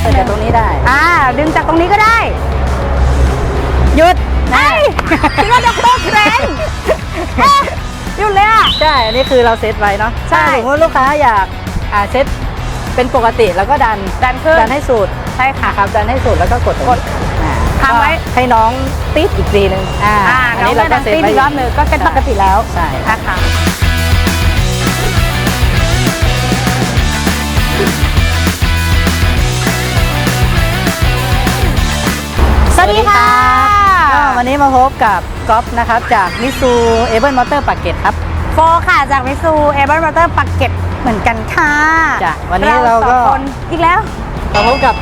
เปิดจากตรงนี้ได้ อ่า ดึงจากตรงนี้ก็ได้ หยุดไอ้ยคิดว่าจะโคตรแรงเอ๊ะหยุดเลยอะ ใช่ อันนี้คือเราเซตไว้เนาะใช่ ถ้าสมมติลูกค้าอยากอ่าเซตเป็นปกติแล้วก็ดันดันขึ้นดันให้สุดใช่ค่ะครับดันให้สุดแล้วก็กดตรงนี้กดอ่ ค้างไว้ก็ให้น้องติดอีกทีนึงอ่าอ่าอันน้องนี้ก็เราก็ดันเซตตีไว้อีกรอบหนึ่งก็เซ็ตปกติแล้วใช่นะคะสวัสดีค่ะก็วันนี้มาพบกับก๊อฟนะครับจากมิซูเอเบิลมอเตอร์ปากเกตครับโฟค่ะจากมิซูเอเบิร์มอเตอร์ปักเก็ตเหมือนกันค่ะจ้ะวันนี้เราก็สองคนอีกแล้วมาพบกับ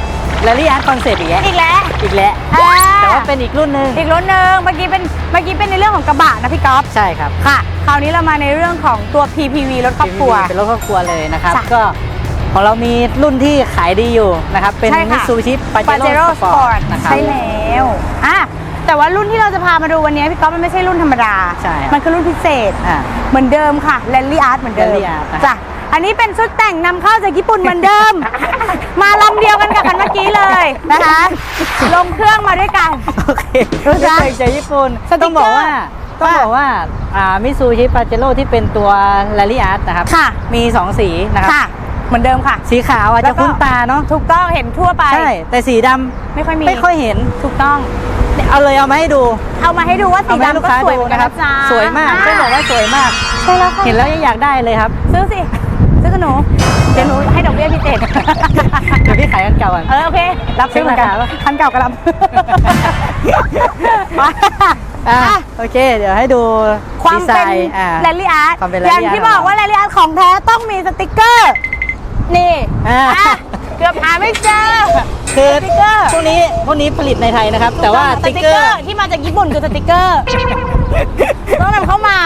r a l l y Art Concept อีกแล้วอีกแล้ว อีกแล้วอ่แต่ว่าเป็นอีกรุ่นหนึ่งอีกรุ่นหนึ่งเมื่อกี้เป็นเมื่อกี้เป็นในเรื่องของกระบะนะพี่ก๊อฟใช่ครับค่ะ คราวนี้เรามาในเรื่องของตัว PPV รถครอบครัว เป็นรถครอบครัวเลยนะครับจ้ะก็ของเรามีรุ่นที่ขายดีอยู่นะครับเป็นใช่มิค่ะ ซูชิปาเจ Pajero โร่สปอ Sport ร์ตนะครับ ใช่แล้วอะแต่ว่ารุ่นที่เราจะพามาดูวันนี้พี่ก๊อฟมันไม่ใช่รุ่นธรรมดา ใช่ครับมันคือรุ่นพิเศษ อ่า เหมือนเดิมค่ะแ a ลลี่อาร์ตเหมือนเดิม Rally Art นะจ้ะ อันนี้เป็นชุดแต่งนำเข้าจากญี่ปุ่นเหมือนเดิม มาลำเดียวกันกับคันเมื่อกี้เลยนะคะ ลงเครื่องมาด้วยกัน โอเครู้จักไม่เคยเจอญี่ปุ่นสติ๊ต้อกงเกบออกร์ว่าต้องบอกว่าอ่ามิซูชิปาเจโร่ที่เป็นตัว r a l l y Art นะครับค่ะ มี 2 สีนะครับค่ะ เหมือนเดิมค่ะ สีขาวอาจแล้จะวก็คุ้นตาเนาะถูกต้องเห็นทั่วไป ใช่แต่สีดำไม่ค่อยมี ไม่ค่อยเห็นถูกต้องเอาเลยเอามาให้ดูเอามาให้ดูว่าสีเอามาให้ลูดำกก็ค้าสวยดูเหมือนกันะนครับนะจ๊ะสวยมากต้องบอกว่าสวยมาก ใช่แล้วค่ะเห็นแล้วยังอยากได้เลยครับ ซื้อสิซื้อกับ หนู เดี๋ยวหนูให้ดอกเบี้ยพิเศษ เดี๋ยวพี่ขายกันเก่าก่อนเออโอเค รับซื้อเหมือนกันเช็คราคาปะคันเก่าก็รับ อะโอเค เดี๋ยวให้ดูความดีไซเป็นน์อ่าแรลลี่อาร์ตความเป็นอย่าง Rally Art ที่บอกว่าแรลลี่อาร์ตของแท้ต้องมีสติกเกอร์ นี่อ่า อะเกือบหาไม่เจอ คือสติ๊กเกอร์ พวกนี้พวกนี้ผลิตในไทยนะครับ แต่ว่าสสติ๊ติกกเกเกออร์ร์ ที่มาจากญี่ปุ่นคือสติกเกอร์ ต้องนำเข้ามา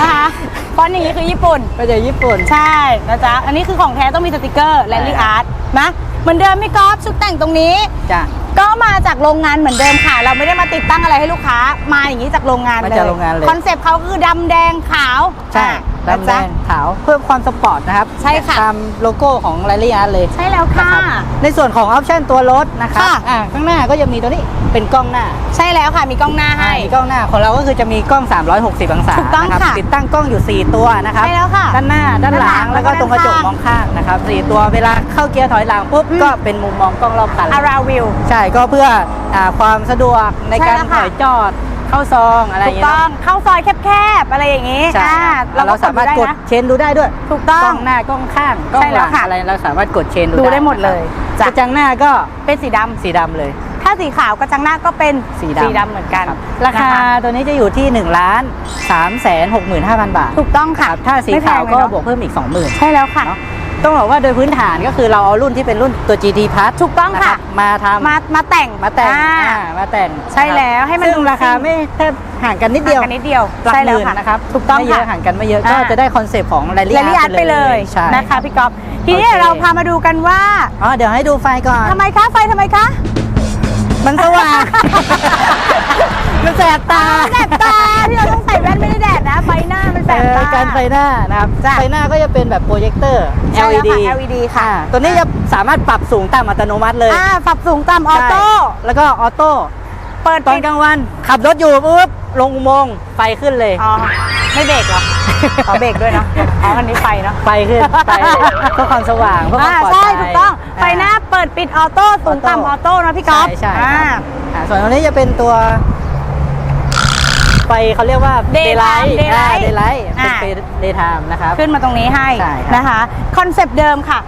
นะคะ เพราะอย่างนี้คือญี่ปุ่น มาจากญี่ปุ่น ใช่นะจ๊ะ อันนี้คือของแท้ต้องมีสติกเกอร์แรลลี่อาร์ตนะเหมือนเดิมพี่กอล์ฟชุดแต่งตรงนี้ จ้ะ ก็มาจากโรงงานเหมือนเดิมค่ะ เราไม่ได้มาติดตั้งอะไรให้ลูกค้า มาอย่างนี้จากโรงงานมาเลยจากโรงงานเลยคอนเซปต์เขาคือดำแดงขาวใช่ อะ ดำแดนะจ๊ะงขาวเพิ่มความสปอร์ตนะครับใช่ค่ะตามโลโก้ของ r a l l y Art เลย ใช่แล้วค่ะนะครับในส่วนของออปชั่นตัวรถนะครับค่ะอ่าข้างหน้าก็จะมีตัวนี้เป็นกล้องหน้า ใช่แล้วค่ะมีกล้องหน้าให้อ่ามีกล้องหน้าของเราก็คือจะมีกล้อง 360 องศาถูกต้องนรับค่ะติดตั้งกล้องอยู่ 4 ตัวนะครับใช่แล้วค่ะด้านหน้าด้านหลัด้านหลังงแล้วก็แล้วก็ตรงกระจกด้านข้างมองข้างนะครับสี่ตัวเวลาเข้าเกียร์ถอยหลังปุ๊บอืมก็เป็นมุมมองกล้องรอบคันอาราวิวใช่ก็เพื่ออาความสะดวกในใช่การแล้วถค่ะอยจอด เข้าซองอะไรอถูย่ากงเงี้ยต้อเนาะ งเข้าซอยแคบๆอะไรอย่างนี้ใช่อ่าเราก็สามารถกดนะ เชนดูได้ด้วยถูกต้กอล้องงหน้ากล้องข้างกล้อใช่งหแล้ลัวงค่ะอะไรเราสามารถกดเชนดูดูได้หมดเลยจ้ะจ้ะ กระจังหน้าก็เป็นสีดำสีดำเลย ถ้าสีขาวกระจังหน้าก็เป็นสีดำสีดำเหมือนกันครับราคานะะตัวนี้จะอยู่ที่1ล้าน3แสน65,000บาทถูกต้องค่ะครับถ้าสีไม่แพขาวงเลยก็เนอะบวกเพิ่มอีก 20,000 ใช่แล้วค่ะ เนอะ ต้องบอกว่าโดยพื้นฐานก็คือเราเอารุ่นที่เป็นรุ่นตัว GT Plus ถูกต้องนค่ะรับมาทำมามาแต่งมาแต่งอ่า อ่ามาแต่งใช่แล้วให้มันซึ่งดูราคาซิ่งไม่แทบห่างกันนิดเดียวห่างกันนิดเดียวหลักใช่หแล้วมื่นค่ะนะครับถูกต้องไม่เยค่ะ อะห่างกันไม่เยอะอ่าก็จะได้คอนเซปต์ของรายละแรลลี่เอีอาร์ตไปเลยใช่ นะคะพี่ก๊อฟทีนี้โอเค เราพามาดูกันว่าอ๋อเดี๋ยวให้ดูไฟก่อน ทำไมคะไฟทำไมคะมันสว่าง มันแสบตา แสบตาที่เราต้อง ใส่แว่นไม่ได้แดดนะไฟหน้ามันแสเอบอตา การไฟหน้านะครับจ้ะ ไฟหน้าก็จะเป็นแบบโปรเจคเตอร์ ใช่แล้ว LED ค่ะ LED ค่ะอ่าตัวนี้จะสามารถปรับสูงต่ำอัตโนมัติเลยอ่าปรับสูงต่ำออโต้ใช่แล้วก็ออโต้เปิดตอนปิดกลางวันขับรถอยู่ปุ๊บลงอุโมงค์ไฟขึ้นเลย อ๋อไม่เบรกเหรออ๋อเบรกด้วยเนาะอ๋ออันนี้ไฟเนาะ ไฟขึ้นไฟเพื่อความสว่างเพื่อความอ่าปลอดใช่ภัยถูกต้องไฟหน้าเปิดปิดออโต้สูงต่ำออโต้นะพี่ก๊อฟใช่ใช่อ่าครับอ่าส่วนตรงนี้จะเป็นตัว ไฟเขาเรียกว่า Daytime Daylight เดย์ไลท์เป็นอ่าเดย์ไทม์นะครับ ขึ้นมาตรงนี้ให้ใช่ครับ นะคะคอนเซปต์เดิมค่ะ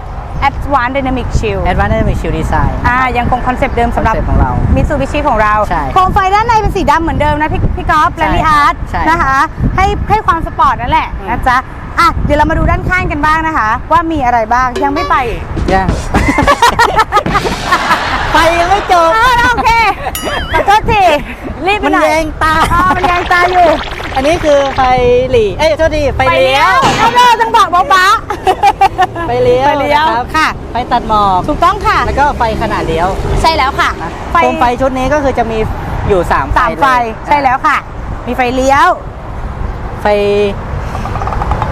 Advanced Dynamic Chill Advanced Dynamic Shield Design อ่ายังคงคอนเซปต์เดิมสำหรับ คอนเซ็ปต์ของเรามิ t ซูบิชิของเรา ใช่โคมไฟด้านในเป็นสีดำเหมือนเดิมนะพี่พี่ก๊อฟใช่แลลี่ครับอาร์ตใช่นะคะ ให้ให้ความสปอร์ตนั่นแหละอืม นะจ๊ะ อะ เดี๋ยวเรามาดูด้านข้างกันบ้างนะคะ ว่ามีอะไรบ้างยังไม่ไปอีกยังไฟยังไม่จบ อ่าโอเคขอโทษที รีบไปมันหน่อยแยงตา อ่ามันแยงตาอยู่ อันนี้คือไฟหลีเอ้ยโทษทีไฟไปเลี้เลี้ยยววเอาเลยจังบอกบ๊าบ๊าไฟเลี้ยวไฟเลี้ยวนะครับค่ะ ไฟตัดหมอกถูกต้องค่ะ แล้วก็ไฟขนาดเลี้ยวใช่แล้วค่ะนะโคมไฟชุดนี้ก็คือจะมีอยู่3สามไฟเลยใช่แล้วค่ะ มีไฟเลี้ยวไฟ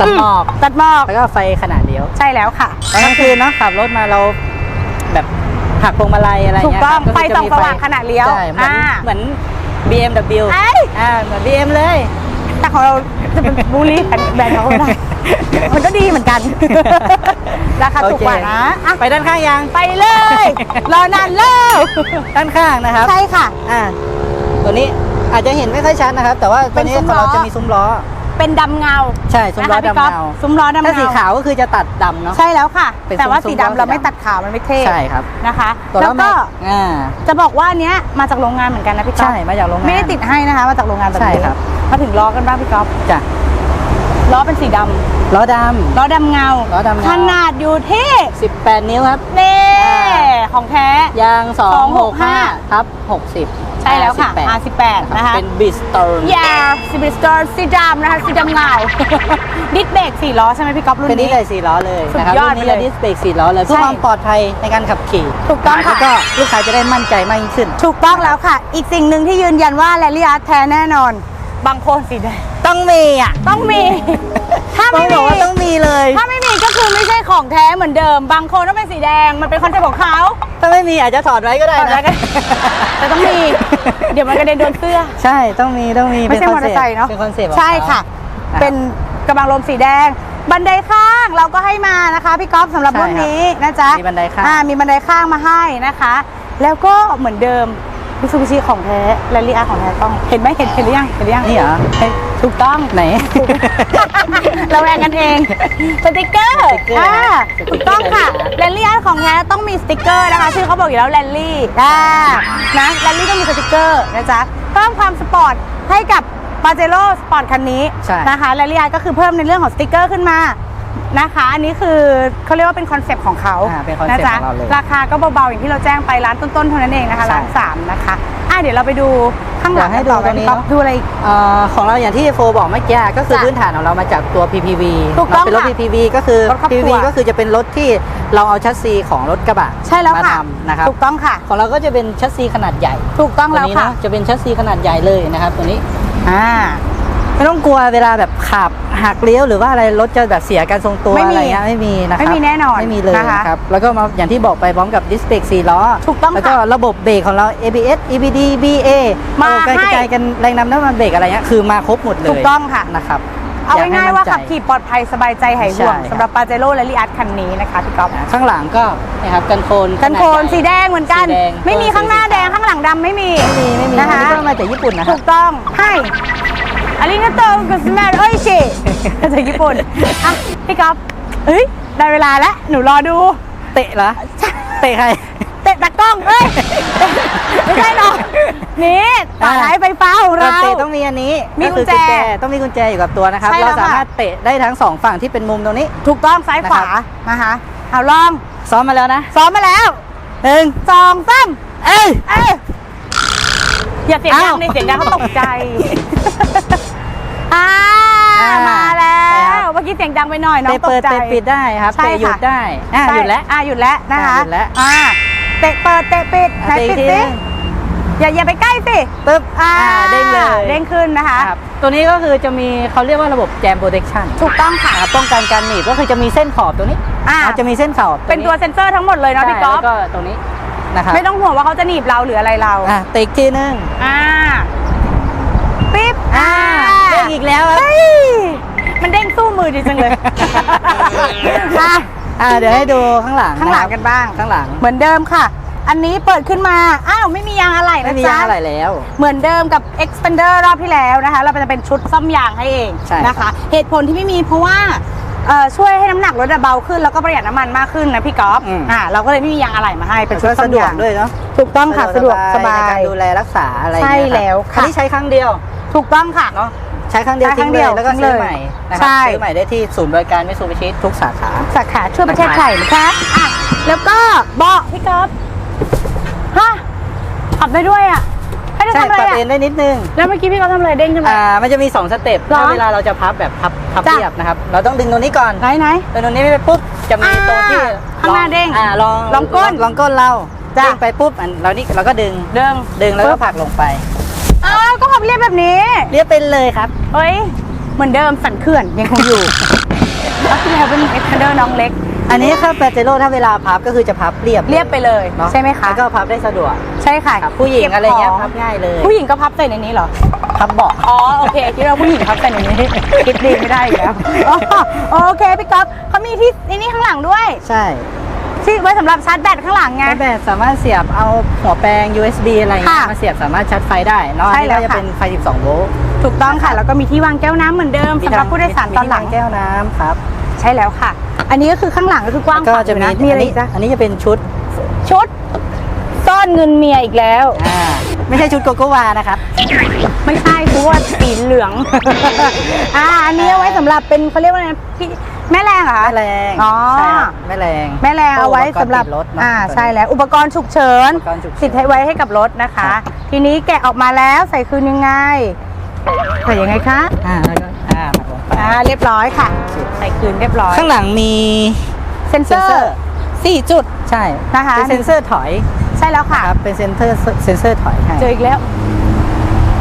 ตัดหมอกตัดหมอกแล้วก็ไฟขนาดเลี้ยวใช่แล้วค่ะ ตอนกลางคืนเนาะขับรถมาเราแบบหักพวงมาลัยอะไรถูกเงี้ยต้องครับไฟก็ส่องจะมีสว่างขนาดเลี้ยวใช่เหมือนอ่า เหมือน BMW เอ้ยอ่าเหมือน BM เลย แต่ของเราจะเป็นบูลลี่แบรนด์เขาก็ไม่ได้มันก็ดีเหมือนกัน ราคาถูกกว่านะอะไปด้านข้างยังไปเลย รอนานแล้วด้านข้างนะครับใช่ค่ะ อ่าตัวนี้อาจจะเห็นไม่ค่อยชัดนะครับ แต่ว่าตัวนี้เป็นซุ้มของเราล้อ จะมีซุ้มล้อ เป็นดำเงาใช่ซุ้มล้อนะคะพี่ดำก๊ฟเงาซุ้มล้อดำเงา ถ้าสีขาวก็คือจะตัดดำเนาะ ใช่แล้วค่ะ เป็นแต่ว่าซุ้สีมๆดำเราสีดำไม่ตัดขาวมันไม่เท่ใช่ครับนะคะตัวแล้วแม็ก็กอ่าจะบอกว่าอันเนี้ยมาจากโรงงานเหมือนกันนะพี่ก๊อฟใช่มาจากโรงงาน ไม่ได้ติดให้นะคะ มาจากโรงงานแบบใช่นี้ครับ มาถึงล้อกันบ้างพี่ก๊อฟจ้ะล้อเป็นสีดำล้อด ล้อดำเงาล้อดำเงาขนาดอยู่ที่ำ18 นิ้วครับ เน่อ่า ของแท้ยาง 265 265ทับ60 ใช่แล้วค่ะ18 R18 นะคะ เป็นบิสเตอร์ยาซิบิสเตอร์สีดำนะคะสีดำเงา ดิสเบรกสี่ล้อใช่ไหมพี่ก๊อฟรุ่นเป็นดิสนี้ เลยสี่ล้อเลยสุดนะครับยอดรุ่นนี้ไปเลยจะดิสเบรกสี่ล้อเลยเพื่อใช่ ความปลอดภัยในการขับขี่ถูกต้องค่ะแล้วก็ลูกค้าจะได้มั่นใจมากยิ่งขึ้น ถูกต้องแล้วค่ะ อีกสิ่งหนึ่งที่ยืนยันว่าแรลลี่อาร์ตแท้แน่นอน บางโคนสีแดงต้องมีอะต้องมี ถ้าต้อไม่งบมีอกว่าต้องมีเลย ถ้าไม่มีก็ คือไม่ใช่ของแท้เหมือนเดิม บางโคนต้องเป็นสีแดง มันเป็นคอนเซ็ปต์ของเขาถ้าไม่มีอาจจะถอดไว้ก็ได้ถอดไว้นะก็แต่ต้องมี เดี๋ยวมันกระเด็นโดนเสื้อ ใช่ต้องมีต้องมีไม่ใช่ป็มอเตอร์ไซค์เนาะเป็นคอนเซ็ปต์ของใช่เขาค่ะ อะเป็นกำลังลมสีแดง บันไดข้างเราก็ให้มานะคะพี่ก๊อฟสำหรับใช่รุ่นนี้นะจ๊ะมีบันไดข้าง อ่มีบันไดข้างมาให้นะคะ แล้วก็เหมือนเดิมมิซูบิชิของแท้แรลลี่อาร์ของแท้ต้องเห็นไหมเห็นเห็นหรือยังเห็นหรือยังนี่เหรอเห็น ถูกต้องไหน เราแรงกันเองสติกเกอร์สติ๊กเกอร์อ่านะสติ๊ถูกกเกอร์ต้องค่ะแรลลี่อาร์ตแรลลี่อาร์ตของแท้ต้องมีสติกเกอร์นะคะชื่อเขาบอกอยู่แล้วแรลลี่อ่านะแรลลี่ต้องมีสติกเกอร์นะจ๊ะเพิ่มความสปอร์ตให้กับปาเจโร่สปอร์ตคันนี้ใช่นะคะแรลลี่อาร์ตก็คือเพิ่มในเรื่องของสติกเกอร์ขึ้นมานะคะ อันนี้คือเขาเรียกว่าเป็นคอนเซปต์ของเขาอ่าเป็นคอนเซ็ปต์จ๊ะของเราเลยราคาก็เบาๆ อย่างที่เราแจ้งไปร้านต้นๆ เท่านั้นเองนะคะใช่ร้านสามนะคะอะ เดี๋ยวเราไปดูข้างหลังอยากให้กัต่อดูตรงนี้พี่ก๊อฟเนอะดูอะไรอีกเอ่อของเราอย่างที่โฟบอกเมื่อกี้ก็คือจ้ะพื้นฐานของเรามาจากตัว PPV ถูกต้องเนอะเป็นรถ ค่ะ PPV ก็คือ รถครอบครัว PPV ก็คือจะเป็นรถที่เราเอาชัสซีของรถกระบะใช่แล้วมาค่ะ ทำนะครับถูกต้องค่ะ ของเราก็จะเป็นชัสซีขนาดใหญ่ถูกต้องตัวแล้วนี้ค่ะนะจะเป็นชัสซีขนาดใหญ่เลยนะครับตัวนี้ อ่า ไม่ต้องกลัวเวลาแบบขับหักเลี้ยวหรือว่าอะไรรถจะแบบเสียการทรงตัวไม่มีอะไรเงี้ยไม่มีนะครับไม่มีแน่นอนไม่มีเลยนะคะนะครับแล้วก็มาอย่างที่บอกไปพร้อมกับดิสเบรก4ล้อถูกต้องแล้วก็ค่ะระบบเบรกของเรา ABS EBD BA มาระบบการกระจายให้กันแรงนำน้ำมันเบรกอะไรเงี้ยคือมาครบหมดเลยถูกต้องค่ะนะครับเอากให้ง่ายๆมั่นว่าใจขับขี่ปลอดภัยสบายใจหายห่วงใช่ครับสำหรับปาเจโร่และลีอาร์คันนี้นะคะพี่ก๊อฟอ่าข้างหลังก็นะครับกันโคนกันโคนขนาใหญ่สีแดงเหมือนกันสีแดงไม่มีข้างหน้าแดงข้างหลังดำไม่มีไม่มีไม่มีนะคะอันนี้ก็มาจากญี่ปุ่นนะครัถูบกต้องให้ อารินาโตกุสแมนเอ้ยชิมาจากญี่ปุ่นอะพี่ก๊อฟเฮ้ยได้เวลาแล้ว หนูรอดู เตะเหรอ เตะใคร เตะตะกล้องเอ้ย ไม่ใช่หรอกนี่ตาไหลไฟฟ้าของเรา เตะต้องมีอันนี้มีก็คือกุญแจต้องมีกุญแจอยู่กับตัวนะครับใช่แล้เราวค่ะสามารถเตะได้ทั้งสองฝั่งที่เป็นมุมตรงนี้ ถูกต้องซ้ายขวานะครับนะคะเอาลองซ้อมมาแล้วนะ ซ้อมมาแล้วหนึ่งสองสามเอ้ยเอ้ยอย่าเสียงดัอ้างวในเสียงดังเขาตกใจ อ่าอ่ามาแล้ใช่ครัวบเมื่อกี้เสียงดังไปหน่อยน้องเตะตเปิกดใจ เตะปิดได้ครับใช่เตะหยุดค่ะ ได้อะใช่หยุดแล้ว อ่าหยุดแล้วนะคะอ่าหยุดแล้ว อ่าเตะเปิดเตะปิดไหนเตะอีปิกดทีสินึง อย่าอย่าไปใกล้สิปึ๊บอ่าอ่าเด้งเลย เด้งขึ้นนะคะ ครับตัวนี้ก็คือจะมีเขาเรียกว่าระบบแจมโปรเทคชั่นถูกต้องค่ะ ป้องกันการหนีบก็คือจะมีเส้นขอบตัวนี้อ่าจะมีเส้นขอบเป็นตัวเซ็นเซอร์ทั้งหมดเลยเนาะใช่พี่ก๊อฟแล้วก็ตรงนี้นะครับไม่ต้องห่วงว่าเขาจะหนีบเราหรืออะไรเรา อะเตะอีกทีนึง อ่า ปิ๊บอ่าเด้งอีกแล้วครับเฮ้ยมันเด้งสู้มือดีจังเลยอะอ่าเดี๋ยวให้ดูข้างหลังข้างหลังะครับกันบ้างข้างหลัง เหมือนเดิมค่ะ อันนี้เปิดขึ้นมา อ้าว ไม่มียางอะไหล่ไม่นะมีจ๊ะยางอะไรแล้ว เหมือนเดิมกับ expander รอบที่แล้วนะคะ เราจะเป็นชุดซ่อมยางให้เองใช่นะคะ เหตุผลที่ไม่มีเพราะว่าเอ่อช่วยให้น้ำหนักรถอะเบาขึ้นแล้วก็ประหยัดน้ำมันมากขึ้นนะพี่ก๊อฟอืมอ่าเราก็เลยไม่มียางอะไหล่มาให้เป็นชุดก็ซ่อสะมดวกยางด้วยเนาะถูกต้องค่ะสะดวกสบาในยการดูแลรักษาอะไรใช่อย่างเงี้ยรับแล้วค่ะอันนี้ใช้ครั้งเดียว ถูกต้องค่ะเนาะใช้ครั้งเดียวใช้ครั้ทิ้งงเดีเลยยวแล้วก็ทิ้งซื้อเลยใหม่นะคใช่ รับซื้อใหม่ได้ที่ศูนย์บริการมิซูบิชิทุกสาขา สาขาทั่วประเทศไทยนะคะอะแล้วก็เบาะพี่ก๊อฟฮะขับได้ด้วยอะให้ได้ใช่ทำอะไรปรับอะเอนได้นิดนึงแล้วเมื่อกี้พี่เขาทำอะไรเด้งขึ้นมา อ่ามันจะมี 2 สเต็ปเหรอถ้าเวลาเราจะพับแบบพับพับจ้ะ เรียบนะครับ เราต้องดึงตรงนี้ก่อนไหนไหน ดึงตรงนี้ไปปุ๊บจะมีอ่าตรงที่ข้างหน้าเด้งอ่าลองลองก้นลองก้นเราจ้ะเด้งไปปุ๊บอันเรานี่เราก็ดึงเด้ง ดึงแล้วก็ผลักลงไป อ้าวก็ขับเรียบแบบนี้ เรียบเป็นเลยครับเฮ้ย เหมือนเดิมสันเขื่อนยังคงอยู่แล้วที่แล้วเป็นเอ็กซ์เดอร์น้องเล็ก อันนี้ครับแปเจโร่ถ้าเวลาพับก็คือจะพับเรียบเรียบไปเลยเนาะใช่ไหมคะ แล้วก็พับได้สะดวกใช่ค่ะครับผู้หญิงก็บอะไรเงี้ยขพับง่ายเลยผู้หญิงก็พับใส่ในนี้เหรอ พับเบาะ อ๋อโอเคคิดว่าผู้หญิงพับใส่ในนี้ คิดดีไม่ได้อีกแล้วอ๋อโอเคพี่ก๊อฟเขามีที่ในนี้ข้างหลังด้วย ใช่ ที่ไว้สำหรับชาร์จแบตข้างหลังไงแม่แบบสามารถเสียบเอาหัวแปลง USB อะไรเงี้ยค่ะมาเสียบสามารถชาร์จไฟได้เนาะใช่อันนี้แล้วก็จะค่ะ เป็นไฟ 12 โวลต์ถูกต้องค่ะ แล้วก็มีที่วางแก้วน้ำเหมือนเดิมสำหรับผู้โดยสารตอนหลัง มีที่วางแก้วน้ำครับใช่แล้วค่ะ อันนี้ก็คือข้างหลังก็คือกว้างแล้วก็จะมีขวางอยู่นมีอะไรอันนี้อีกจ๊ะอันนี้จะเป็นชุดชุดซ่อนเงินเมียอีกแล้ว อ่าไม่ใช่ชุดโกโกวานะครับ ไม่ใช่คือว่าสีเหลือง อ่า อันนี้เอาไว้สำหรับเป็นเขาเรียกว่าอะไรนะพี่ แม่แรงเหรอคะ แม่แรงอ๋อ ใช่ครับแม่แรงแม่แรงเอาไว้สำหรับอุปกรณ์ติดรถเนะอ่าตัวนี้ใช่แล้วอุปกรณ์ฉุกเฉินอุปกรณ์ฉุกเฉิน ติดให้ไว้ให้กับรถนะคะครับทีนี้แกะออกมาแล้วใส่คืนยังไง ใส่ยังไงคะอ่าแล้วก็อ่าผลักลงไปอ่าเรียบร้อยค่ะ ใส่คืนเรียบร้อยข้างหลังมีเซ็นเซอเซ็นเซอร์ร์สี่จุดใช่นะคะเป็นเซ็นเซอร์ถอย ใช่แล้วค่ะครับเป็นเซ็นเซอร์เซ็นเซอร์ถอยให้เจออีกแล้ว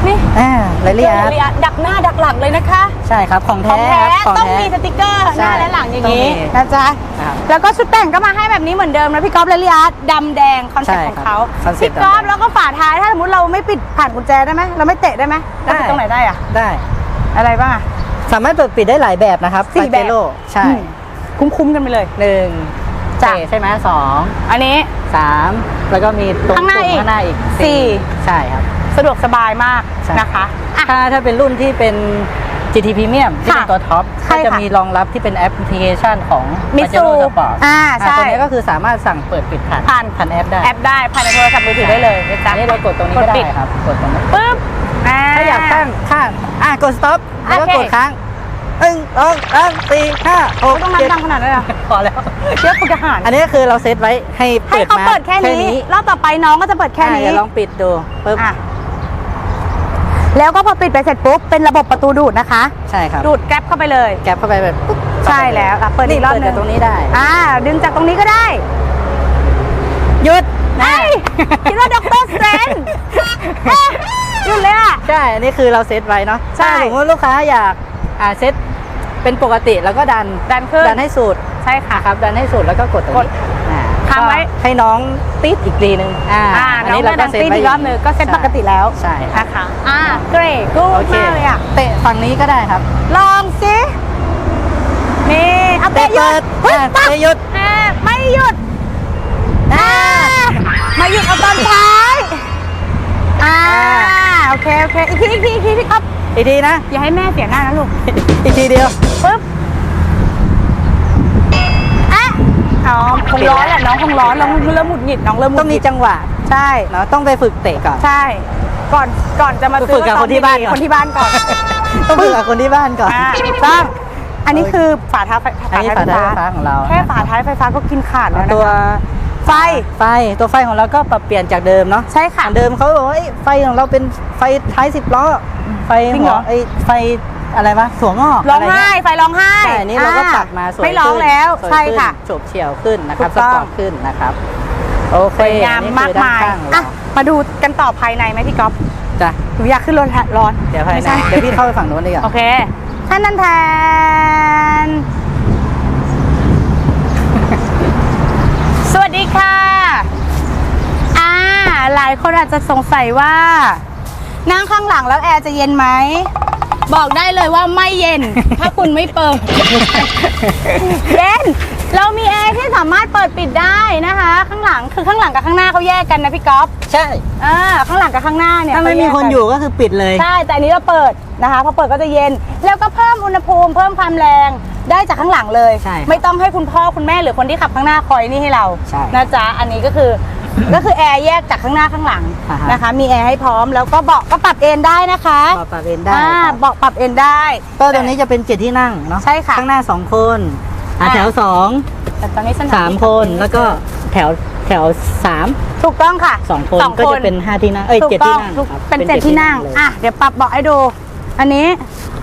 นี่อ่าไรเลียเจอเลยอะดักหน้าดักหลังเลยนะคะ ใช่ครับของขแท้องแท้ครับของต้องแท้มีสติกเกอร์หใช่น้าและหลังอย่างนี้ต้องมีนะจ๊ะครับแล้วก็ชุดแต่งก็มาให้แบบนี้เหมือนเดิมนะพี่ก๊อฟและลิอาร์ตดำแดงคอนเซ็ปต์ใช่ของครับเขาคอนเซ็ปพี่ต์ก๊อฟดำแดงแล้วก็ฝาท้ายถ้าสมมติเราไม่ปิดผ่านกุญแจได้ไหมเราไม่เตะได้ไหมเราปิดได้ตรงไหนได้อะได้ อะไรบ้างอะสามารถเปิดปิดได้หลายแบบนะครับสี่แบบปาเจโร่ใช่อืมคุ้มๆกันไปเลยหนึ่งจ้ะเตะใช่ไหมสองอันนี้สามแล้วก็มีตรงข้างหน้าปุ่มอีกข้างหน้าอีกสี่ใช่ครับ สะดวกสบายมากใช่นะคะอะถ้าถ้าเป็นรุ่นที่เป็น GT Premium ที่เป็นค่ะตัวท็อปใช่ก็จะค่ะมีรองรับที่เป็นแอปพลิเคชันของ Mitsu Pajero Sport อ่าใช่ตัวนี้ก็คือสามารถสั่งเปิดปิดผ่านผ่านผ่านแอปได้แอปได้ผ่านในโทรศัพท์มือถือได้เลยนะจ๊ะอันนี้เรากดตรงนี้ก็ได้ปิดครับกดตรงนี้ปึ๊บถ้าอยากตั้งข้างอะกด stop แล้วก็โอเคกดค้างหนึ่งสองสามสี่ห้าหกต้องนับเจ็ดดังขนาดนั้นเลยเหรอพอแล้วเชื่อคุณทหารอันนี้ก็คือเราเซตไว้ให้ให้เปิดเขามาเปิดแค่นี้รอบต่อไปน้องก็จะเปิดแค่อะนี้เดี๋ยวลองปิดดูปึ๊บอะ แล้วก็พอปิดไปเสร็จปุ๊บเป็นระบบประตูดูดนะคะ ใช่ครับดูดแก๊ปเข้าไปเลย แกปเข้าไปแบบปุ๊บใช่แล้วอะเปิดอีกรอบหนึ่งเปิจากตรงนี้ได้ อ่า ดึงจากตรงนี้ก็ได้ หยุดไอ้ยคิดว่าด็อกเตอร์สเตรนเอ๊ะหยุดเลยอะ ใช่อันนี้คือเราเซตไว้เนาะใช่ ถ้าสมมติลูกค้าอยากอ่าเซตเป็นปกติแล้วก็ดันดันขึ้น ดันให้สุดใช่ค่ะครับดันให้สุดแล้วก็กดตรงกดนี้อ่าค้างไว้ก็ให้น้องติดอีกทีนึงอ่าอ่าน้องเราก็ดังตีนอีกรอบหนึงก็เซ็ตปกติแล้วใช่ครับนะคะอ่าเกรดกูโอเคมากเลยอะเตะฝั่งนี้ก็ได้ครับ ลองสินี่เอาเตะหยุดเปิดปั๊บเตะหยุดอ่าไม่หยุดอ่ามาหยุดเอาตอนท้ายอ่าโอเคโอเคอีกทีอีกทีอีกทีพี่ก๊อฟอีกทีนะอย่าให้แม่เสียหน้านะลูกอีกทีเดียวปึ๊บอ่ะอ๋อคงร้อนแหละน้องคงร้อนน้องเริ่มหมุดหงิดน้องเริ่มหมุต้อดงหมีงิดจังหวะใช่เนาะต้องไปฝึกเตะก่อน ใช่ ก่อนก่อนจะมาฝึกกับซ้อมคนที่บ้านดีๆก่อน คนที่บ้านก่อน ต้องฝึกกับคนที่บ้านก่อน อ่าถูกต้อง อันนี้คือฝาท้ายไฟอันนี้ฝาท้ายไฟฟ้าของเราแค่ฝาท้ายไฟฟ้าก็กินขาดแล้วนะตัว ไฟ ไฟตัวไฟของเราก็ปรับเปลี่ยนจากเดิมเนาะใช่ค่ะอันเดิมเขาบอกว่าเอ้ยไฟของเราเป็นไฟท้ายสิบล้อไฟจริงหัเหรวอไอ้ไฟ อะไรวะถั่วงอกร้องะไห้เยไฟร้องไห้ใช่อันนี้เราก็ปรับมาสวยไม่ร้องขึ้นแล้วสวยใช่ขึ้นค่ะโฉบเฉี่ยวขึ้นนะครับถูสกต้องปอร์ตขึ้นนะครับโอเคสวยงามอันนี้มากคือด้นมายข้งของอะเรามาดูกันต่อภายในไหมพี่ก๊อฟจ้ะหนูอยากขึ้นรถร้อนเดี๋ยวภายไม่ในใช่เดี๋ยวพี่เข้าไปฝั่งโน้นดีกว่าโอเคท่านนันแทนสวัสดีค่ะ อ่า หลายคนอาจจะสงสัยว่า นั่งข้างหลังแล้วแอร์จะเย็นไหม บอกได้เลยว่าไม่เย็น ถ้าคุณไม่เปิด เย็น เรามีแอร์ที่สามารถเปิดปิดได้นะคะ ข้างหลังคือข้างหลังกับข้างหน้าเขาแยกกันนะพี่ก๊อฟใช่ อ่าข้างหลังกับข้างหน้าเนี่ยถ้าไม่เขแกมีคนกัอยู่ก็คือปิดเลย ใช่ แต่อันนี้เราเปิดนะคะพอเปิดก็จะเย็น แล้วก็เพิ่มอุณหภูมิ เพิ่มความแรงได้จากข้างหลังเลย ใช่ครับไม่ต้องให้คุณพ่อคุณแม่หรือคนที่ขับข้างหน้าคอยนี่ให้เราใช่ นะจ๊ะอันนี้ก็คือ ก็คือแอร์แยกจากข้างหน้าข้างหลังอ่าฮะ นะคะ มีแอร์ให้พร้อมแล้วก็เบาะก็ปรับเอนได้นะคะปรับปรับเอนได้อ่าครับเบาะปรับเอนได้ ก็ตรงนี้จะเป็นเจ็ดที่นั่งเนาะใช่ค่ะข้างหน้าสองคนอะอะ แถวสองแต่ตอนนี้สนามสามคนแล้วก็แถวแถวสามถูกต้องค่ะสองคนก็จะเป็นห้าที่นั่งเอ้ยถูกเจ็ดต้ที่องนั่งถูกครับเป็นเจ็ดที่นั่งเลย อะเดี๋ยวปรับเบาะให้ดู อันนี้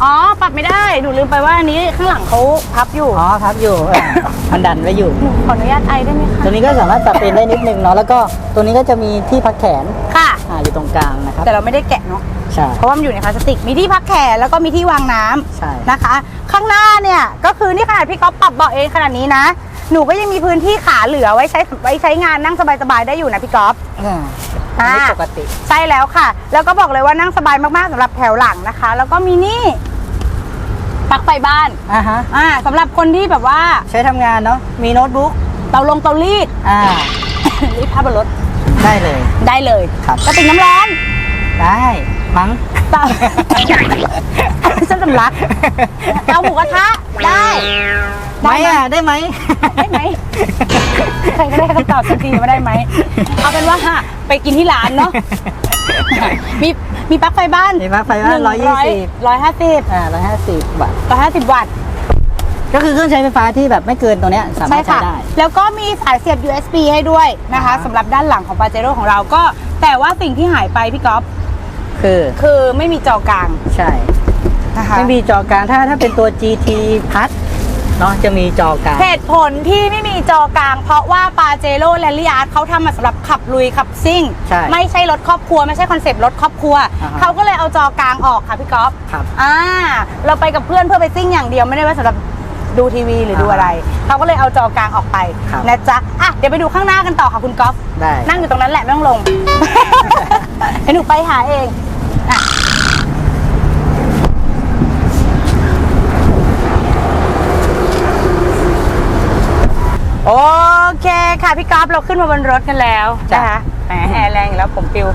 อ๋อ ปรับไม่ได้ หนูลืมไปว่าอันนี้ข้างหลังเขาพับอยู่ อ๋อครับอยู่เออมันดันไว้อยู่ หนูขออนุญาตไอได้ไหมคะตัวนี้ก็สามารถปรับเอนได้นิดนึงเนาะแล้วก็ตัวนี้ก็จะมีที่พักแขนค่ะ อ่าอยู่ตรงกลางนะครับแต่เราไม่ได้แกะเนาะ ใช่เพราะว่ามันอยู่ในพลาสติก มีที่พักแขนแล้วก็มีที่วางน้ำใช่นะคะ ข้างหน้าเนี่ย ก็คือนี่ขนาดพี่ก๊อฟปรับเบาะเองขนาดนี้นะ หนูก็ยังมีพื้นที่ขาเหลือไว้ใช้ไว้ใช้งานนั่งสบายๆได้อยู่นะพี่ก๊อฟ อ่า อันนี้อ่าปกติ ใช่แล้วค่ะ แล้วก็บอกเลยว่านั่งสบายมากๆสำหรับแถวหลังนะคะ แล้วก็มีนี่ปลั๊กไฟบ้านอ่าฮะอ่าสำหรับคนที่แบบว่าใช้ทำงานเนาะมีโน้ตบุ๊กเตาลงเตารีดอ่ารีดผ้าบนรถได้เลย ได้เลยครับกระติกน้ำร้อนได้มั้งเตาฉันสำลักเตาหมูกระทะได้ไหมอะได้ไหมได้ไหมใครก็ได้คำตอบสักทีว่าได้ไหมเอาเป็นว่า ไปกินที่ร้านเนาะ มีมีปลั๊กไฟบ้านมีปลั๊กไฟบ้าน120 ร้อยห้าสิบอ่าร้อยห้าสิบบาทร้อยห้าสิบวัตต์ ก็คือเครื่องใช้ไฟฟ้าที่แบบไม่เกินตัวเนี้ยสามารใช่ถใช้ค่ะได้ แล้วก็มีสายเสียบ USB ให้ด้วยนะคะอ่าสำหรับด้านหลังของปาเจโร่ของเราก็ แต่ว่าสิ่งที่หายไปพี่ก๊อฟคือคือไม่มีจอกลางใช่นะคะ ไม่มีจอกลางถ้าถ้าเป็นตัว GT พัด เนาะจะมีจอกลาง เหตุผลที่ไม่มีจอกลาง เพราะว่าปาเจโร่แลนลี่อาร์ตเขาทำมาสำหรับขับลุยขับซิ่ง ใช่ไม่ใช่รถครอบครัว ไม่ใช่คอนเซปต์รถครอบครัว อ่าฮะเขาก็เลยเอาจอกลางออกค่ะพี่ก๊อฟครับอ่าเราไปกับเพื่อนเพื่อไปซิ่งอย่างเดียวไม่ได้ไว้สำหรับดูทีวีหรือดูอ่าอะไร เขาก็เลยเอาจอกลางออกไปครับ นะจ๊ะอะเดี๋ยวไปดูข้างหน้ากันต่อค่ะคุณก๊อฟ ได้ นั่งอยู่ตรงนั้นแหละไม่ต้องลงเดี๋ยวหนูไปหาเองอะ โอเคค่ะพี่ก๊อฟเราขึ้นมาบนรถกันแล้วจ้ะนะคะแหมแอร์แรงอยู่แล้วผมปิว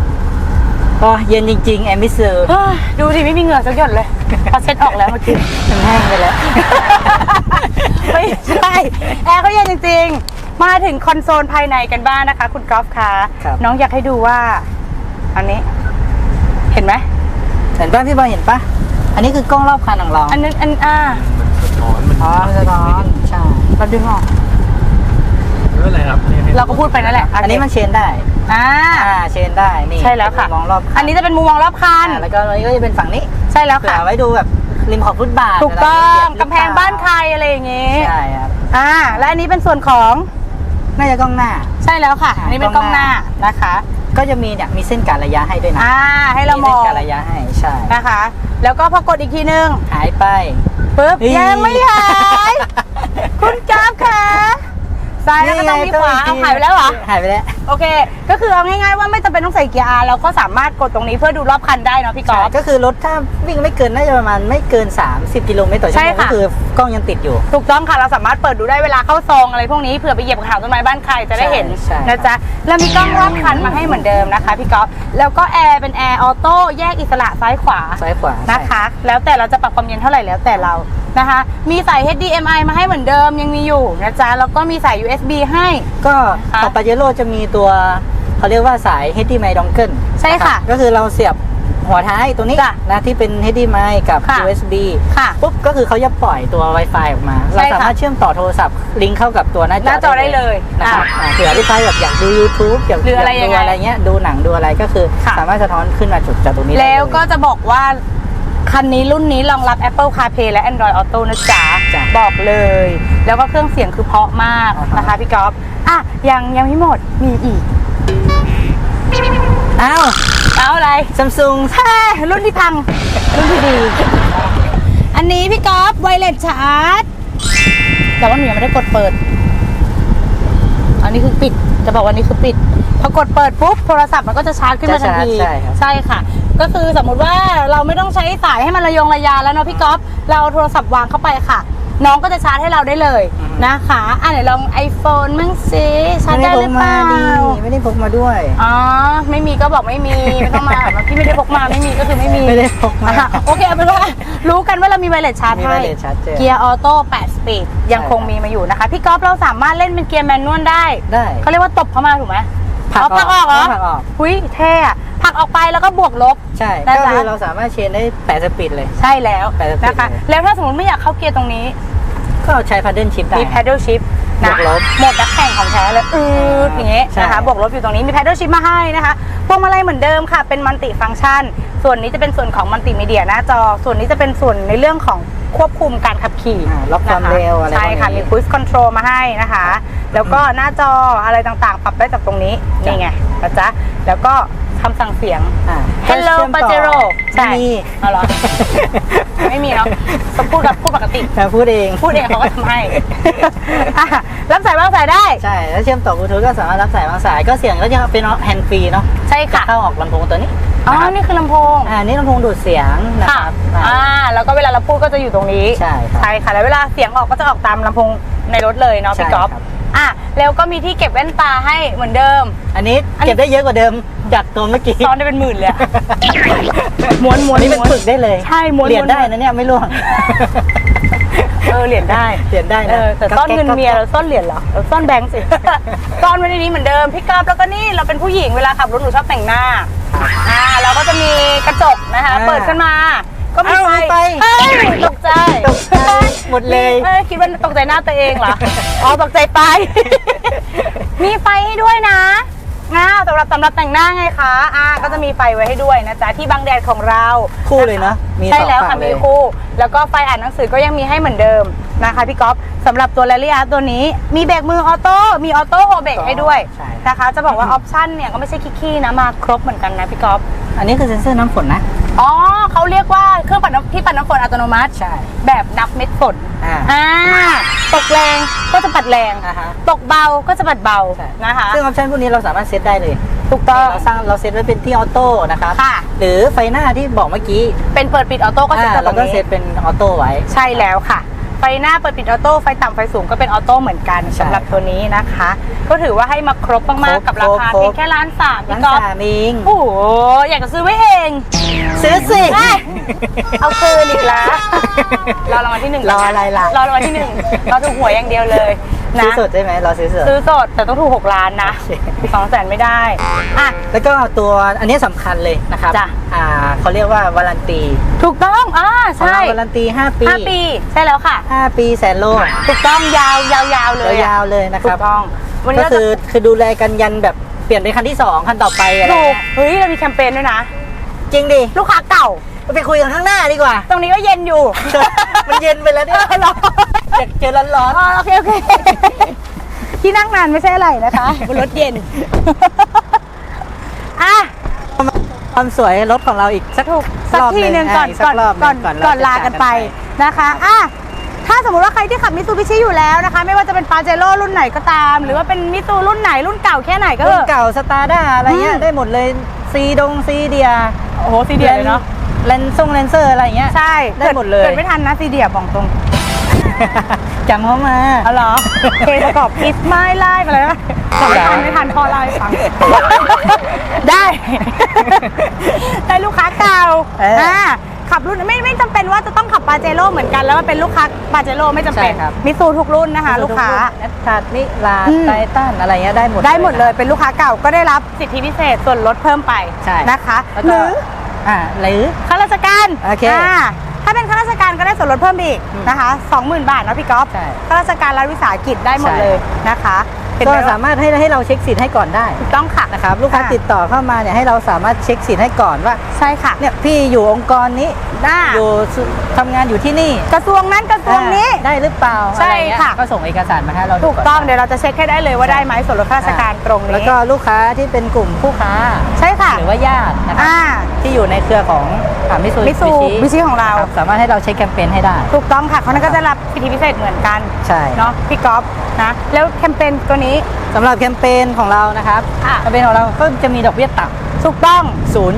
ก็เย็นจริง ๆ แอมมิเซอร์ เฮ้ยดูสิไม่มีเหงื่อสักหยดเลย พอเช็ดออกแล้วเมื่อกี้มันแห้งไปแล้ว ไม่ใช่แอร์ก็เย็นจริง ๆ มาถึงคอนโซลภายในกันบ้างนะคะ คุณกอล์ฟคะครับ น้องอยากให้ดูว่าอันนี้ เห็นไหมเห็นป่ะพี่บอยเห็นป่ะ อันนี้คือกล้องรอบคันของเราอันนึงอันอ่าถอนมันอ๋อมันสะท้อนใช่เราดึงออก ไม่เป็นไรครับนี่ให้เราก็พูดไปนั่นแหละอันนี้มันเชนได้ อ่า อ่าเชนได้นี่ใช่แล้วค่ะมองรอบคัอันนี้จะเป็นมุมมองรอบคันอ่าแล้วก็อันนี้ก็จะเป็นฝั่งนี้ใช่แล้วเผื่ค่ะ อไว้ดูแบบริมขอบฟุตบาทถูกต้องเวลาเบียดหรืกำแพงบ้านใครอะไรอย่างงี้ ใช่ครับอ่า และอันนี้เป็นส่วนของน่าจะกล้องหน้า ใช่แล้วค่ะ อ่าอันนี้เป็นกล้องหน้านะคะ ก็จะมีเนี่ยมีเส้นการระยะให้ด้วยนะอ่า ให้เรามองเส้นการระยะให้ใช่นะคะ แล้วก็พอกดอีกทีนึงหายไป ปึ๊บนี่ยังไม่หาย คุณจ๊อบค่ะ ซ้ายแล้วก็ต้องมีขวาเอาหายไปแล้วเหรอ หายไปแล้ว โอเค ก็คือเอาง่ายๆว่าไม่จำเป็นต้องใส่เกียร์ R เราก็สามารถกดตรงนี้เพื่อดูรอบคันได้เนาะพี่กอใช่ล์ฟ ก็คือรถถ้าวิ่งไม่เกินน่าจะประมาณไม่เกิน 30 กิโลเมตรต่อชั่วใช่โมงค่ะ ก็คือ กล้องยังติดอยู่ ถูกต้องค่ะ เราสามารถเปิดดูได้เวลาเข้าซองอะไรพวกนี้เผื่อไปเหยียบกระถางต้นไม้บ้านใครจะได้เห็นใช่ นะจ๊ะแล้วมีกล้องรอบคันมาให้เหมือนเดิมนะคะพี่กอล์ฟแล้วก็แอร์เป็นแอร์ออโต้แยกอิสระซ้ายขวา ซ้ายขวานะใช่คะ แล้วแต่เราจะปรับความเย็นเท่าไหร่แล้วแต่เรานะคะ มีสาย HDMI มาให้เหมือนเดิมยังมีอยู่นะจ๊ะแล้วก็มีสาย USB ให้ ก็ค่ะของปาเจโร่จะมีตัวเขาเรียกว่าสาย HDMI dongle ใช่ค่ะ นรับก็คือเราเสียบ หัวท้ายตัวนี้จ้ะนะที่เป็น HDMI กับ ค่ะ USB ค่ะ ปุ๊บก็คือเขาจะปล่อยตัว Wi-Fi ออกมา ใช่เราค่ะสามารถเชื่อมต่อโทรศัพท์ลิงก์เข้ากับตัวหน้าจอหน้าจอได้เลยนะครับอ่าอ่าเผื่อลูกค้าแบบอยากดู YouTube อยากหรืออะไรยากยังดูไงอะไรเงี้ยดูหนังดูอะไรก็คือ ค่ะ สามารถสะท้อนขึ้นมาจุดจากตรงนี้ได้แล้วเยก็จะบอกว่า คันนี้รุ่นนี้รองรับ Apple CarPlay และ Android Auto นะจ๊ะ จ้ะ บอกเลย แล้วก็เครื่องเสียงคือเพราะมากอ่าฮะ นะคะพี่ก๊อฟอะยังยังไม่หมดมีอีก อ้าว เอาอะไรซัมซุงแฮ่รุ่นที่พัง รุ่นที่ดี อันนี้พี่ก๊อฟไวเลสชาร์จ แต่ว่าหนูยังไม่ได้กดเปิด อันนี้คือปิด จะบอกว่านี่คือปิด พอกดเปิดปุ๊บโทรศัพท์มันก็จะชาร์จขึ้นมาทันที จะชาร์จใช่ครับ ใช่ค่ะ ก็คือสมมุติว่าเราไม่ต้องใช้สายให้มันระยงระยาแล้วเนาะพี่ก๊อฟ เราเอาโทรศัพท์วางเข้าไปค่ะ น้องก็จะชาร์จให้เราได้เลยนะคะ อะไหนลอง iPhone มั่งสิชาร์จไม่ได้ได้ หพรืกอเปมาล่าดีไม่ได้พกมาด้วย อ๋อ ไม่มีก็บอกไม่มี ไม่ต้องมาแบบพี่ไม่ได้พกมาไม่มีก็คือไม่มี ไม่ได้พกมาอะโอเคเอาเป็นว่ารู้กันว่าเรามีไวเลสชาร์จมีให้ wireless charger เกียร์ออโต้8สปีดยังคงมีมาอยู่นะคะ พี่ก๊อฟเราสามารถเล่นเป็นเกียร์แมนนวลได้ ได้เขาเรียกว่าตบเข้ามาถูกไหมผลักออกผลักออกเหรอผลักออกหุยเท่อะผลักออกไปแล้วก็บวกลบ ใช่นะก็จ๊ะคือเราสามารถเชนได้แปดสปีดเลย ใช่แล้วแปดสปีดนะคะเลยแล้วถ้าสมมติไม่อยากเข้าเกียร์ตรงนี้ ก็ใช้ paddle shift ได้ มี paddle shift นะบวกลบโหมดนักแข่งของแท้เลยอืดอย่างเงี้ยใช่ นะคะบวกลบอยู่ตรงนี้มีแพดเดิลชิพมาให้นะคะพวงมาลัยเหมือนเดิมค่ะ เป็นมัลติฟังก์ชัน ส่วนนี้จะเป็นส่วนของมัลติมีเดียหน้าจอ ส่วนนี้จะเป็นส่วนในเรื่องของควบคุมการขับขี่อ่าล็อกความนะคะเร็วอะไรใช่ค่ะพวกนี้ มี cruise control มาให้นะคะ แล้วก็หน้าจออะไรต่างๆ ปรับได้จากตรงนี้จ้ะนี่ไงนะจ๊ะแล้วก็คำสั่งเสียง อ่า Hello เชื่อมต่อ Pajero ใช่ ไม่มีเอาเหรอ ไม่มีเนาะต้องพูดกับพูดปกติ แต่พูดเอง พูดเองเขาก็ทำให้อะรับสายวางสายได้ ใช่ แล้วเชื่อมต่อบลูทูธก็สามารถรับสายวางสาย ก็เสียงก็ยังเป็นแฮนด์ฟรีเนาะใช่ค่ะ เข้าออกลำโพงตัวนี้อ๋อ นะครับนี่คือลำโพง อ่านี่ลำโพงดูดเสียงนะคค่ะ รับอ่า แล้วก็เวลาเราพูดก็จะอยู่ตรงนี้ ใช่ครับ ใช่ค่ะ แล้วเวลาเสียงออกก็จะออกตามลำโพงในรถเลยเนาะพี่ใช่ก๊อฟครับ อะ แล้วก็มีที่เก็บแว่นตาให้เหมือนเดิม อันนี้อันนี้ เก็บได้เยอะกว่าเดิม จากตัวเมื่อกี้ซ้อนได้เป็นหมื่นเลยอะ ม้วนม้วนอันนี้เป็นม้วนฝึกได้เลยใช่ม้วนเหรียญม้วน ได้นะเนี่ยไม่ร่วงเออเหรียญได้เหรียญได้นะเออแต่ซ่อนเงินเมียเราซ่อนเหรียญเหรอเราซ่อนแบงค์สิ ซ่อนไว้ในนี้เหมือนเดิมพี่กราฟแล้วก็นี่เราเป็นผู้หญิงเวลาขับรถหนูชอบแต่งหน้าอ่าเราก็จะมีกระจกนะคะอ่าเปิดขึ้นมา ก็มีอ้าวไฟมีไฟเอ้ยตกใจ ตกใจหมดเลย เอ้ยคิดว่าตกใจหน้าตัวเองเหรอ อ๋อตกใจไป มีไฟให้ด้วยนะ อ้าวสำหรับสำหรับแต่งหน้าไงคะอ่าก็จะมีไฟไว้ให้ด้วยนะจ๊ะที่บังแดดของเราคู่เลยเนาะมีใช่สองแล้วฝั่ค่ะงเลมียคู่ แล้วก็ไฟอ่านหนังสือก็ยังมีให้เหมือนเดิมนะคะพี่ก๊อฟสำหรับตัว r รลลี่อาร์ตัวนี้ มีเบรกมือออโต้มีออโต้โฮเบรกให้ด้วยใช่นะคะ จะบอกว่าออปชั่นเนี่ยก็ไม่ใช่คิกๆนะมาครบเหมือนกันนะพี่ก๊อฟอันนี้คือเซ็นเซอร์น้ำฝนนะ อ๋อเขาเรียกว่าเครื่องปัดน้ำที่ปัดน้ำฝนอัตโนมัติ ใช่ แบบนับเม็ดฝนอ่าอ่าตกแรงก็จะปัดแรง อ่าฮะ ตกเบาก็จะปัดเบาใช่ นะคะ ซึ่งออปชั่นพวกนี้เราสามารถเซตได้เลยถูกต้อง เราสร้างเราเซตไว้เป็นที่ออโต้นะครับค่ะ หรือไฟหน้าที่บอกเมื่อกี้เป็นเปิดปิดออโต้ก็จะอ่าตรเรางก็นี้เซตเป็นออโต้ไว้ ใช่แล้วค่ะ ไฟหน้าเปิดปิดออโต้ไฟต่ำไฟสูงก็เป็นออโต้เหมือนกันใช่สำหรับตัวนี้นะคะ ก็ถือว่าให้มาครบมากครบๆกับราคาครบ เพียงแค่ล้านสามร้าพี่นก๊อฟสามเองโอ้โหอยากจะซื้อไว้เอง ซื้อสิ ได้ เอาคืนอีกแล้วรอรางวัลที่หนึ่งรออะไรล่ะ รอรางวัลที่หนึ่งรอถูกหวยอย่างเดียวเลย นะ ซื้อสดใช่ไหมเราซื้อสดซื้อสดแต่ต้องถูกหกล้านนะโอเคสองแสนไม่ได้อะ แล้วก็ตัวอันนี้สำคัญเลยนะครับจ้ะ อ่าเขาเรียกว่าวารันตีถูกต้องอ่าของใช่เราวารันตี 5 ปีห้าปี ใช่แล้วค่ะ5ปีแสนโลถูกต้องยาวยาวยาวๆเลยอะยาวๆเลยนะคถูรับกต้อง วันนี้ก็เราคืจะอคือดูแลกันยันแบบเปลี่ยนเป็นคันที่2คันต่อไปอะไรถูกเงี้ยเฮ้ยเรามีแคมเปญด้วยนะ จริงดิลูกค้าเก่า ไปคุยกันข้างหน้าดีกว่า ตรงนี้ก็เย็นอยู่ มันเย็นไปแล้วเนี่ย เออเหรอ อยากเจอร้อนอ๋อโอเคโอเค ที่นั่งนานไม่ใช่อะไรนะคะบนรถเย็น อะๆความสวยรถของเราอีกสักถูกสักรอบทีหนึ่งะก่อนสัก่อนรบหก่อนงก่อนเรจะลากันไปจากนะคะอะถ้าสมมติว่าใครที่ขับมิซูบิชิอยู่แล้วนะคะ ไม่ว่าจะเป็นปาเจโร่รุ่นไหนก็ตาม หรือว่าเป็นมิซูรุ่นไหนรุ่นเก่าแค่ไหนก็รุ่เถนอะ เก่าสตาร์ด้าอะไรเงี้อืยม ได้หมดเลยซีดงซีเดียโอ้โหซีเดียเลยเนาะเลนซ่งเลนเซอร์อะไรเงี้ย ใช่ได้หมดเลย เกิดไม่ทันนะซีเดียบอกตรง จำเขามาอ๋อเหรอเพลงประกอบ It's My Life อะไรนะจำไม่ทันไม่ทันพ่อเล่าให้ฟัง ได้ ได้ลูกค้าเก่าเอออ่่าขับรุ่นไม่ไม่จำเป็นว่าจะต้องขับปาเจโร่เหมือนกัน แล้วมาเป็นลูกค้าปาเจโร่ไม่จำเป็น ใช่ครับ มิซูทุกรุ่นนะคะ ลูกค้า แอดคาร์มิลาอืม ไททันอะไรเงี้ยได้หมด ได้หมดเลยเป็นลูกค้าเก่าก็ได้รับสิทธิพิเศษส่วนลดเพิ่มไปใช่นะคะ แล้วหก็ รืออ่าหรือข้าราชการโอเคา ถ้าเป็นข้าราชการก็ได้ส่วนลดเพิ่มอีกอืมนะคะ 20,000 บาทเนาะพี่ก๊อฟใช่ข้าราชการรัฐวิสาหกิจได้หมดใช่ เลยนะคะ เป็นก็ไปได้สามารถให้ให้เราเช็คสิทธิ์ให้ก่อนได้ถูกต้องค่ะ นะครับลูกค้าค่ะติดต่อเข้ามาเนี่ยให้เราสามารถเช็คสิทธิ์ให้ก่อนว่าใช่ค่ะเนี่ยพี่อยู่องค์กรนี้ได้อยู่สุทำงานอยู่ที่นี่กระทรวงนั้นกระทรวงนี้ อ่าได้หรือเปล่าใช่อไรเงี้ยค่ะ ก็ส่งเอกสารมาให้เราดูถูกต้องเดี๋ยวเราจะเช็คให้ได้เลยว่าได้ไหมส่วนลดข้าราชการตรงนี้แล้วก็ลูกค้าที่เป็นกลุ่มผู้ค้า ใช่ค่ะหรือว่าญาตินะครัอ่าที่อยู่ในเครือของมิซูมิซูบิชิของเรา สามารถให้เราเช็คแคมเปญให้ได้ ถูกต้องค่ะเขานั้นก็จะรับสิทธิพิเศษเหมือนกันใช่ เนาะพี่ก๊อฟ นะแล้วแคมเปญตัวนี้สำหรับแคมเปญของเรานะครับค่ะแคมเปญของเราก็จะมีดอกเบี้ยต่ำถูกต้อง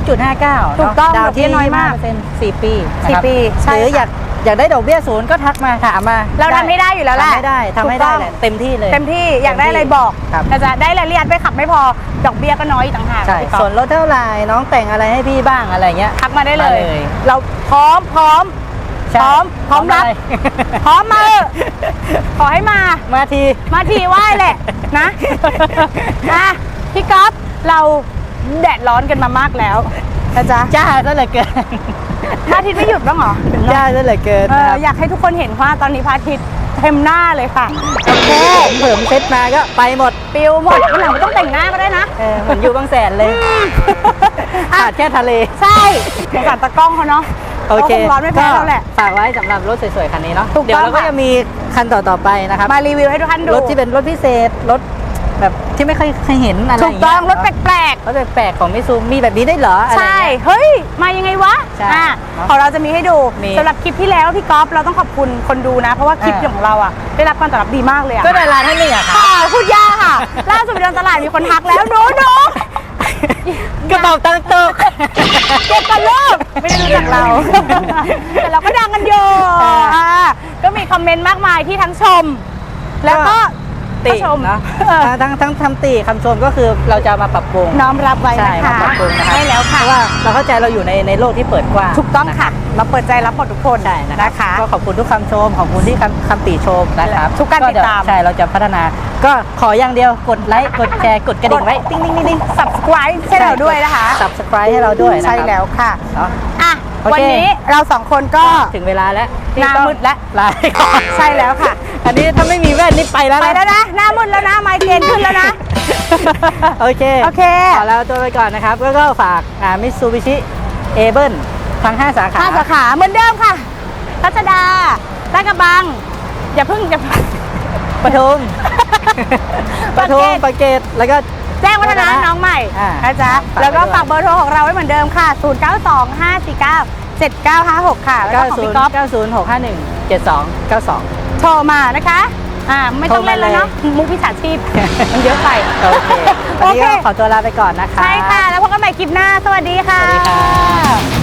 0.59ถูกต้องเนะดาวดอกเบี้ที่ยน้อยมาก5% 4ปีนะครับสี่ปีใช่หรือค่ะอยากอยากได้ดอกเบี้ยศูนย์ก็ทักมาถามมา เราทำให้ได้อยู่แล้วแหละทำให้ได้ทำให้ถูกต้ได้องแหละเต็มที่เลย เต็มที่อยากได้อะไรบอกครับแต่จะได้รายละเอียดไปขับไม่พอดอกเบี้ยก็น้อยอีกต่างหากใช่พี่ก๊อฟส่วนลดเท่าไหร่น้องแต่งอะไรให้พี่บ้างอะไรเงี้ยทักมาได้เลยมาเลยเราพร้อมพร้อม ใช่พร้อมพร้อมรับได้พร้อมมาเถอะขอให้มา มาที มาทีไหว้แหละนะ อะพี่ก๊อฟเราแดดร้อนกันมามากแล้วนะจ๊ะจ้าซะเหลือเกินพระอาทิตย์ไม่หยุดบ้างเหรอจ้าซะเหลือเกินเอนะอครับอยากให้ทุกคนเห็นว่าตอนนี้พระอาทิตย์เต็มหน้าเลยค่ะโอเคผมเผิมเซ็ตมาก็ไปหมด ปิวหมดวันหลังไม่ต้องแต่งหน้าก็ได้นะ เออเหมือนอยู่บางแสนเลย ขาดแค่ทะเล ใช่สงสารตากล้องเขาเนาะ โอเคขางร้อนไม่แพ้เราแหละ ฝากไว้สำหรับรถสวยๆคันนี้เนาะ ถูกต้องเดี๋ยวเราก็ค่ะ จะมีคันต่อๆไปนะครับ มารีวิวให้ทุกท่านดูรถที่เป็นรถพิเศษ รถแบบที่ไม่เคยเคยเห็นอะไรถูกต้องรถแปลกรถแปลกๆของมิซูมีแบบนี้ได้เหรอๆอะไรใช่ เงี้ย เฮ้ย มายังไงวะใช่อะเนอะของเราจะมีให้ดูมีสำหรับคลิปที่แล้วพี่ก๊อฟเราต้องขอบคุณคนดูนะ เพราะว่าคลิปอ่า ของเราอะได้รับการตอบรับดีมากเลยอะก็ดาราท่านหนึ่งอะค่ะ ค่ะพูดยากค่ะ ล่าสุดไปเดินตลาดมีคนทักแล้วหนูหนู กระเป๋าตังค์ตก เก็บกันลูกไม่ได้รู้จักเรา แต่เราก็ดังกันอยู่เอออ่าก็มีคอมเมนต์มากมายที่ทั้งชม แล้วก็ ติก็ชมเนาะเออทั้งทั้งทำติคำชมก็คือเราจะเอามาปรับปรุงน้อมรับไว้ใช่นะมาคะปรับปรุงนะครับใช่แล้วค่ะเพราะว่าเราเข้าใจเราอยู่ในในโลกที่เปิดกว้างถูกต้องค่ะ เราเปิดใจรับหมดทุกคนใช่นะครับนะคะก็ขอบคุณทุกคำชมขอบคุณที่คำคำติชมนะครับทุกการติดตามเยวใช่เราจะพัฒนา ก็ขออย่างเดียวกดไลค์กดแชร์กดกระดิ่งไว้ติ้งติ้งติ้งติ้ง subscribe ให้เราด้วยนะคะสับสไครต์ให้เราด้วยนะครับใช่แล้วค่ะเนาะอะโอเควันนี้เราสองคนก็ถึงเวลาแล้วที่หน้าต้องมืดแล้วลาไปก่อนใช่แล้วค่ะ อันนี้ถ้าไม่มีแว่นนี่ไปแล้วไปนะแล้วนะ หน้ามืดแล้วนะ ไมเกรนขึ้นแล้วนะ โอเคโอเค ขอลาตัวไปก่อนนะครับ แล้วก็ฝากอ่ามิตซูบิชิเอเบิลทั้ง 5 สาขาห้าสาขาเหมือนเดิมค่ะรัชดาลาดกระบัง อย่าเพิ่งอย่าปทุมปปากเกร็ด ทุมปากเกร็ดแล้วก็ แจ้งวัฒนะวัฒนะน้องใหม่อ่านะจ๊ะ ฝากไว้แล้วก็ด้วยฝากเบอร์โทรของเราไว้เหมือนเดิมค่ะ 0 9 2 5 4 9 7 9 5 6 ค่ะ แล้วก็ของพี่ก๊อฟ 90 90 651 72 92 โชว์มานะคะ อ่าไม่ต้องเล่นแล้วเนาะมุกพิชาชีพมันเยอะไปโอเคโอเคขอตัวลาไปก่อนนะคะ ใช่ค่ะ แล้วพบกันใหม่คลิปหน้า สวัสดีค่ะ สวัสดีค่ะ